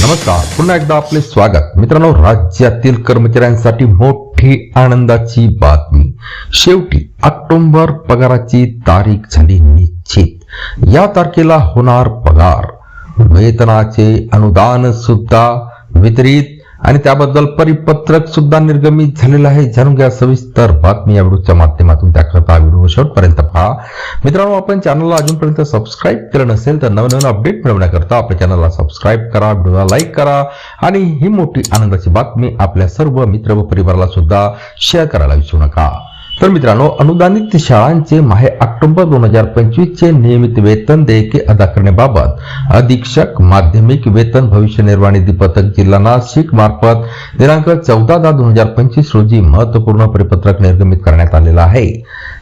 नमस्कार. पुन्हा एकदा आपले स्वागत. मित्रांनो राज्यातील कर्मचाऱ्यांसाठी मोठी आनंदाची बातमी. शेवटी ऑक्टोबर पगाराची तारीख झाली निश्चित. या तारखेला होणार पगार. वेतनाचे अनुदान सुद्धा वितरित आणि त्याबद्दल परिपत्रक सुद्धा निर्गमित झालेलं आहे. जाणून घ्या सविस्तर बातमी या व्हिडिओच्या माध्यमातून. त्याकरता व्हिडिओ शेवटपर्यंत पहा. मित्रांनो आपण चॅनलला अजूनपर्यंत सबस्क्राईब केलं नसेल तर नवनवीन अपडेट मिळवण्याकरता आपल्या चॅनलला सबस्क्राईब करा व्हिडिओला लाईक करा आणि ही मोठी आनंदाची बातमी आपल्या सर्व मित्र व परिवाराला सुद्धा शेअर करायला विसरू नका. तर मित्रांनो अनुदानित शाळांचे माहे ऑक्टोबर दोन हजार पंचवीस चे नियमित वेतन देयके अदा करण्याबाबत अधीक्षक माध्यमिक वेतन भविष्य निर्वाह निधी पथक जिल्हा नाशिक मार्फत दिनांक चौदा दहा दोन हजार पंचवीस रोजी महत्त्वपूर्ण परिपत्रक निर्गमित करण्यात आलेलं आहे.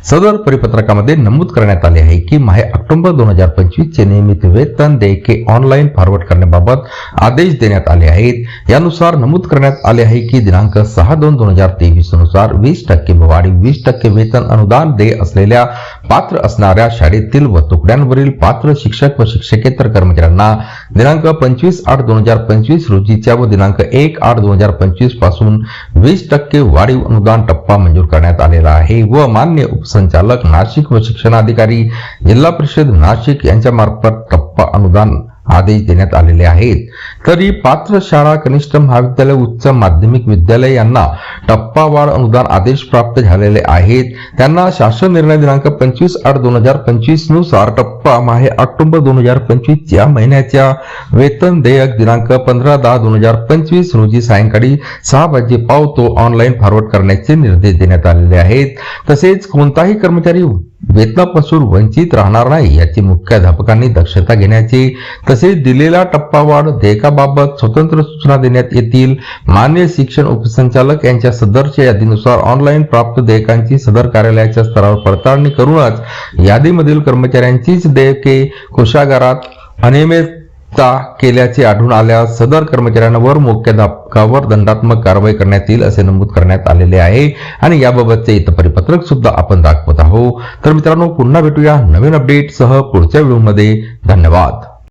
सदर परिपत्रकामध्ये नमूद करण्यात आले आहे की माहे ऑक्टोबर दोन हजार पंचवीस चे नियमित वेतन देयके ऑनलाईन फॉरवर्ड करण्याबाबत आदेश देण्यात आले आहेत. यानुसार नमूद करण्यात आले आहे की दिनांक सहा दोन दोन हजार तेवीसनुसार वीस टक्के वाढी वीस टक्के वेतन अनुदान देय असलेल्या पात्र असणाऱ्या शाळेतील व तुकड्यांवरील पात्र शिक्षक व शिक्षकेतर कर्मचाऱ्यांना दिनांक पंचवीस आठ दोन हजार पंचवीस रोजीच्या व दिनांक एक आठ दोन हजार पंचवीसपासून वीस टक्के वाढीव अनुदान टप्पा मंजूर करण्यात आलेला आहे व मान्य संचालक नाशिक व शिक्षणाधिकारी जिल्हा परिषद नाशिक यांच्या मार्फत टप्पा अनुदान आदेश देण्यात आलेले आहेत. तरी पात्र शाळा कनिष्ठ महाविद्यालय उच्च माध्यमिक विद्यालय यांना टप्पावाढ अनुदान आदेश प्राप्त झालेले आहेत. त्यांना शासन निर्णय दिनांक पंचवीस आठ दोन हजार पंचवीसनुसार टप्पा माहे ऑक्टोबर दोन हजार पंचवीस या महिन्याच्या वेतन देयक दिनांक पंधरा दहा दोन हजार पंचवीस रोजी सायंकाळी सहा वाजे पावतो ऑनलाईन फॉरवर्ड करण्याचे निर्देश देण्यात आलेले आहेत. तसेच कोणताही कर्मचारी वेतनापासून वंचित राहणार नाही याची मुख्याध्यापकांनी दक्षता घेण्याची तसेच दिलेला टप्पावाढ देयकाबाबत स्वतंत्र सूचना देण्यात येतील. मान्य शिक्षण उपसंचालक यांच्या सदरच्या यादीनुसार ऑनलाईन प्राप्त देयकांची सदर कार्यालयाच्या स्तरावर पडताळणी करूनच यादीमधील कर्मचाऱ्यांचीच देयके कोशागारात अनियमितता केल्याचे आढळून आल्यास सदर कर्मचाऱ्यांवर मुख्याध्यापकावर दंडात्मक कारवाई करण्यात येईल असे नमूद करण्यात आलेले आहे. आणि याबाबतचे इतर परिपत्रक सुद्धा आपण दाखवत आहोत. तर मित्रांनो पुन्हा भेटूया नवीन अपडेट सह पुढच्या व्हिडिओमध्ये. धन्यवाद.